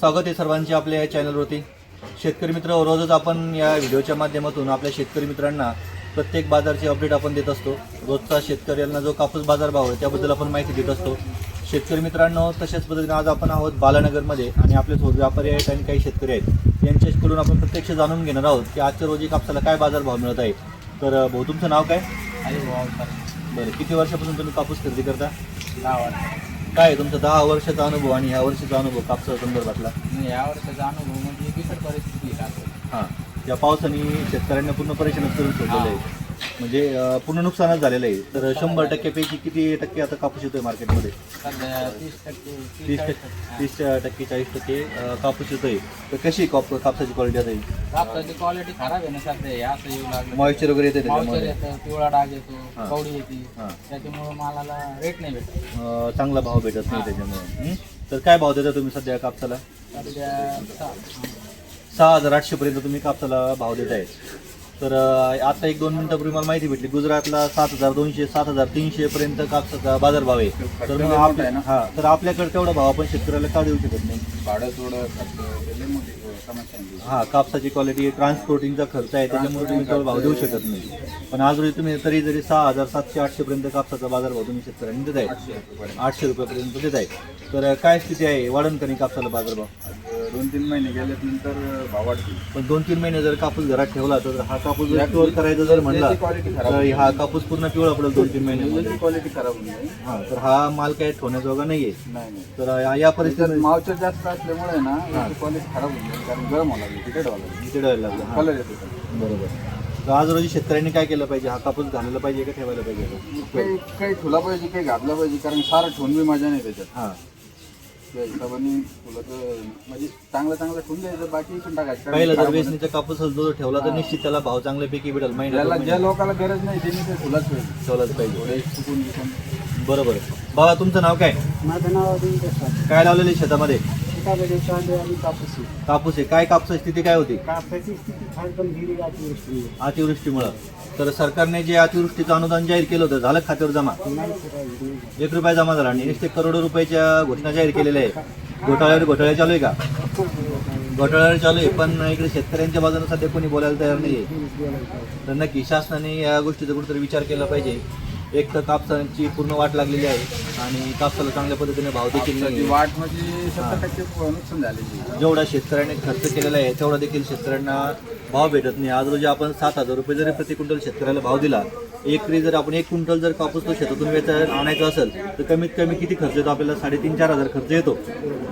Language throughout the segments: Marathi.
स्वागत आहे सर्वांचे आपल्या या चॅनलवरती. शेतकरी मित्र रोजच आपण या व्हिडिओच्या माध्यमातून आपल्या शेतकरी मित्रांना प्रत्येक बाजारची अपडेट आपण देत असतो. रोजचा शेतकऱ्यांना जो कापूस बाजार भाव आहे त्याबद्दल आपण माहिती देत असतो. शेतकरी मित्रांनो तशाच पद्धतीने आज आपण आहोत बालानगरमध्ये आणि आपले व्यापारी आहेत आणि काही शेतकरी आहेत. यांच्याकडून आपण प्रत्यक्ष जाणून घेणार आहोत की आजच्या रोजी कापसाला काय बाजार भाव मिळत आहे. तर भाऊ तुमचं नाव काय? बरं किती वर्षापासून तुम्ही कापूस खरेदी करता? काय तुमचा दहा वर्षाचा अनुभव आणि ह्या वर्षाचा अनुभव कापसा संदर्भातला? या वर्षाचा अनुभव म्हणजे बिकट परिस्थिती आहे. हां. या पावसाने शेतकऱ्यांना पूर्ण परेशानच करून सोडलेलं आहे. म्हणजे पूर्ण नुकसानच झालेलं आहे. तर शंभर टक्क्यापैकी किती टक्के आता कापूस येतोय मार्केटमध्ये? तीस टक्के तीस चाळीस टक्के चाळीस टक्के कापूस येतोय. तर कशी काप कापसाची क्वालिटी आता येईल कापसाची क्वालिटी खराब आहे ना सध्या असं येऊ लागलं. मॉइश्चर वगैरे येते येतं पिवळा डाग येतो. कवडी येते. त्याच्यामुळं मालाला रेट नाही भेटत. चांगला भाव भेटत नाही त्याच्यामुळे? तर काय भाव देता तुम्ही सध्या कापसाला? सध्या सहा. हजार आठशेपर्यंत तुम्ही कापसाला भाव देत आहे तर आता एक दोन मिनिटापूर्वी मला माहिती भेटली. गुजरातला सात हजार दोनशे सात हजार तीनशे पर्यंत कापसाचा बाजार भाव आहे तर मग आपल्या हा तर आपल्याकडे तेवढा भाव आपण शेतकऱ्याला का देऊ शकत नाही? भाडं थोडं खर्च लई मोठी समस्या आहे. हा कापसाची क्वालिटी ट्रान्सपोर्टिंगचा खर्च आहे त्याच्यामुळे तुम्ही तेवढा भाव देऊ शकत नाही. पण आज रोजी तुम्ही तरी जरी सहा हजार सातशे आठशे पर्यंत कापसाचा बाजार भाव तुम्ही शेतकऱ्यांनी देत आहे आठशे रुपयापर्यंत देत आहे तर काय स्थिती आहे? वाढन का नाही कापसाला बाजार भाव आज दोन तीन महिने गेल्यात नंतर भाव वाढतील. पण दोन तीन महिने जर कापूस घरात ठेवला तर हा कापूस जर स्टोअर करायचा जर म्हणला खराब तर हा कापूस पूर्ण पिवळा पडेल दोन तीन महिन्यामध्ये. क्वालिटी खराब होऊन जाईल हा तर हा माल काय ठेवण्याजोगा नाहीये. नाही नाही. तर या- या परिस्थितीत मावचर जास्त असल्यामुळे ना क्वालिटी खराब होऊन जाईल कारण गरम व्हायला लागली तिकट व्हायला लागली. चिडायला लागलं हा, कलर येतो बरोबर. तर आज रोजी शेतकऱ्यांनी काय केलं पाहिजे? हा कापूस घालायला पाहिजे का ठेवायला पाहिजे? काही काही ठुला पाहिजे काही घातला पाहिजे कारण सारं ठेवून बी मजा नाही त्याच्यात. हा. त्या हिशोबाने फुलाचं म्हणजे चांगलं चांगलं ठेवून द्यायचं बाकी इकडून टाकायचं. कारण पहिला जर वेचणीचा कापूस जो ठेवला तर निश्चित त्याला भाव चांगल्यापैकी भेटेल. ज्याला ज्या लोकांना गरज नाही त्यांनी ते फुलाच पाहिजे. ठेवलाच पाहिजे. थोडे चुकून बिकून बरोबर. बाबा तुमचं नाव काय? माझं नाव काय लावलेलं आहे शेतामध्ये? सीताबेडे कांदे आणि कापूस. आहे. कापूस आहे. काय कापूस स्थिती काय होती? कापसाची स्थिती फार गंभीर आहे अतिवृष्टी अतिवृष्टीमुळं. तर सरकारने जे अतिवृष्टीचं अनुदान जाहीर केलं होतं झालं खात्यावर जमा? नाही एक रुपया जमा झाला आणि नुसते करोडो रुपयाच्या घोषणा जाहीर केलेल्या आहे घोटाळ्यावर घोटाळे चालू आहे का? घोटाळ्यावर चालू आहे पण इकडे शेतकऱ्यांच्या बाजूने सध्या कोणी बोलायला तयार नाही आहे तर नक्की शासनाने या गोष्टीचा कुठेतरी विचार केला पाहिजे. एक तर कापसाची पूर्ण वाट लागलेली आहे आणि कापसाला चांगल्या पद्धतीने भाव देखील वाट म्हणजे सत्तर टक्के नुकसान झालेली जेवढा शेतकऱ्याने खर्च केलेला आहे तेवढा देखील शेतकऱ्यांना भाव भेटत नाही. आज रोजी आपण सात हजार रुपये जरी प्रति क्विंटल शेतकऱ्याला भाव दिला एकरी जर आपण एक क्विंटल जर कापूस तो शेतातून वेचायला आणायचा असेल तर कमीत कमी किती खर्च येतो? आपल्याला साडेतीन चार हजार खर्च येतो.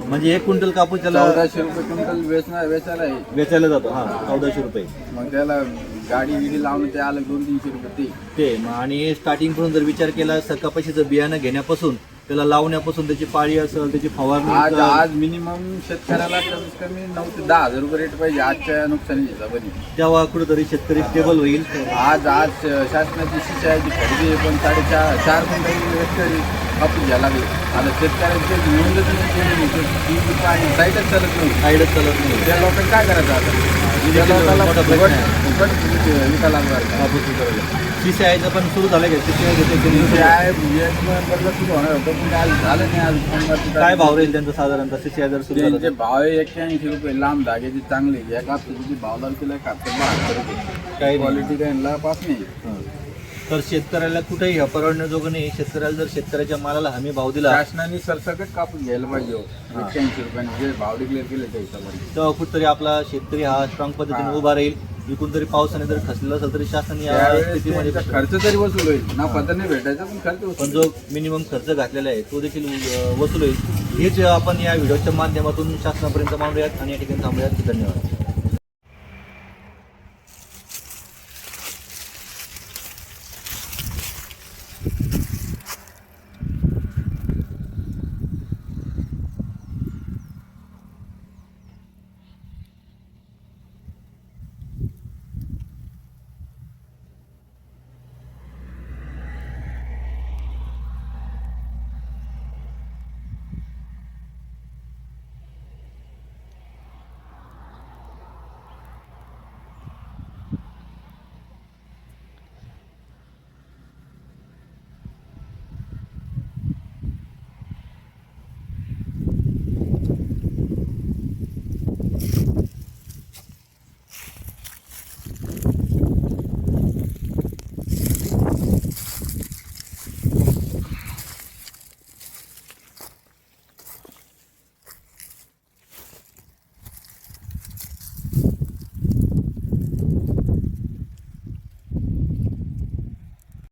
म्हणजे एक क्विंटल कापूस त्याला चौदाशे रुपये क्विंटल वेचणार वेचायला आहे. वेचायला जातो. हा चौदाशे रुपये. मग त्याला गाडी विडी लावून ते आलं दोन तीनशे रुपये ते. ते मग आणि स्टार्टिंगपासून जर विचार केला सरकापाशीचं बियाणं घेण्यापासून त्याला लावण्यापासून त्याची पाळी असेल त्याची फवारणी आज असेल, आज मिनिमम शेतकऱ्याला कमीत कमी नऊ ते दहा हजार रुपये रेट पाहिजे आजच्या नुकसानी हिशोबाने तेव्हा कुठेतरी शेतकरी स्टेबल होईल. आज आज शासनाची शिष्याची खरेदी पण साडेचार चार क्विंटल शेतकरी कापूस घ्यायला लागले. आता शेतकऱ्यांचे नोंदच नाही केली ती साईटच चालत नाही. साईडच चालत नाही. त्या लोकांनी काय करायचं आता? सीसीआयचं पण सुरू झालं का? सीसीआय एक नंबरला सुरू होणार होतं पण आज झालं नाही आज? काय भाव राहील त्यांचा साधारणतः? सीसीआय जर सुरू त्यांचे? भाव आहे एक्क्याऐंशी रुपये. लांब धाग्याची चांगली. या कापसाची भाव लावून केला कापसा बहात्तर रुपये. काही क्वालिटी त्यांना पास नाही. तर शेतकऱ्याला कुठेही परवडण्याजोगं नाही शेतकऱ्याला जर शेतकऱ्याच्या मालाला हमी भाव दिला शासनाने सरसकट कापूस घ्यायला पाहिजे हो. एक्क्याऐंशी रुपयाने जे भाव डिक्लेअर केले त्या हिशोबाने. तेव्हा कुठतरी आपला शेतकरी हा स्ट्रॉंग पद्धतीने उभा राहील. विकून तरी पावसाने जर खचलेला असेल तरी शासन या त्यावेळेस स्थितीमध्ये त्यांचा खर्च तरी वसूल होईल. तर नाही भेटायचा पण खर्च पण वसूल जो मिनिमम खर्च घातलेला आहे तो देखील अं, वसूल होईल. हेच आपण या व्हिडिओच्या माध्यमातून शासनापर्यंत मांडूयात आणि या ठिकाणी थांबूयात. धन्यवाद.